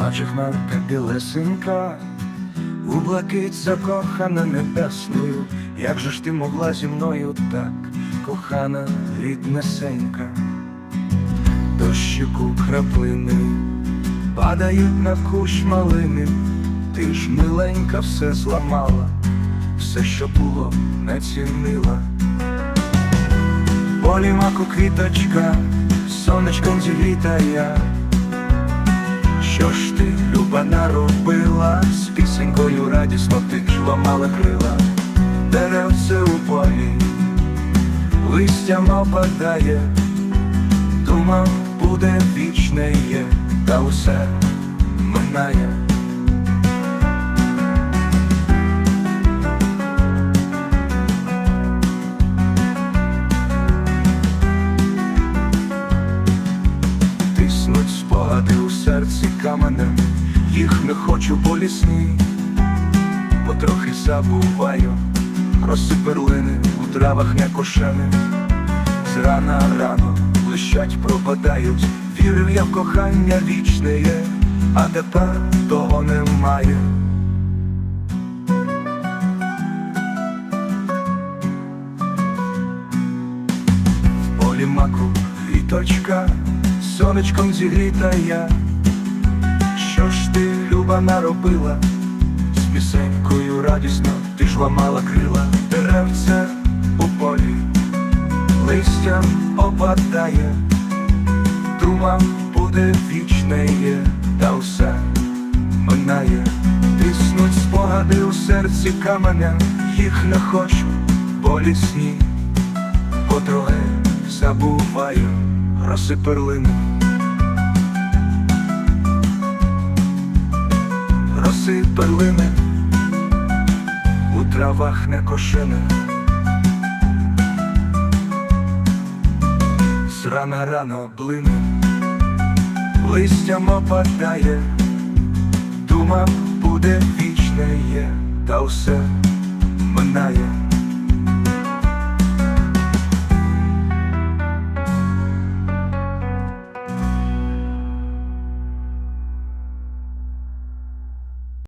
Плаче хмарка білесенька, у блакить закохана небесною, як же ж ти могла зі мною так, кохана ріднесенька, дощику краплини падають на кущ малини, ти ж миленька все зламала, все, що було, не цінила. Полі маку квіточка, сонечком зігріта я. Що ж ти, люба, наробила, з пісенькою радісно ти ламала крила, деревце у полі, листям опадає, думав, буде вічне є, та усе минає. Серці каменем, їх не хочу болісні, потрохи забуваю, роси перлини у травах некошених, зрана рано блищать, пропадають, вірив я в кохання вічне є, а тепер того немає. Полі маку віточка, сонечком зігріта я. Люба, наробила? З пісенькою радісно ти ж ламала крила, деревце у полі, листям опадає, думав, буде вічне є, та все минає, тиснуть спогади у серці каменя, їх не хочу, болісні, потрохи забуваю, роси перлини. Перлини у травах не кошини. Срана рано блини, листям опадає, думав,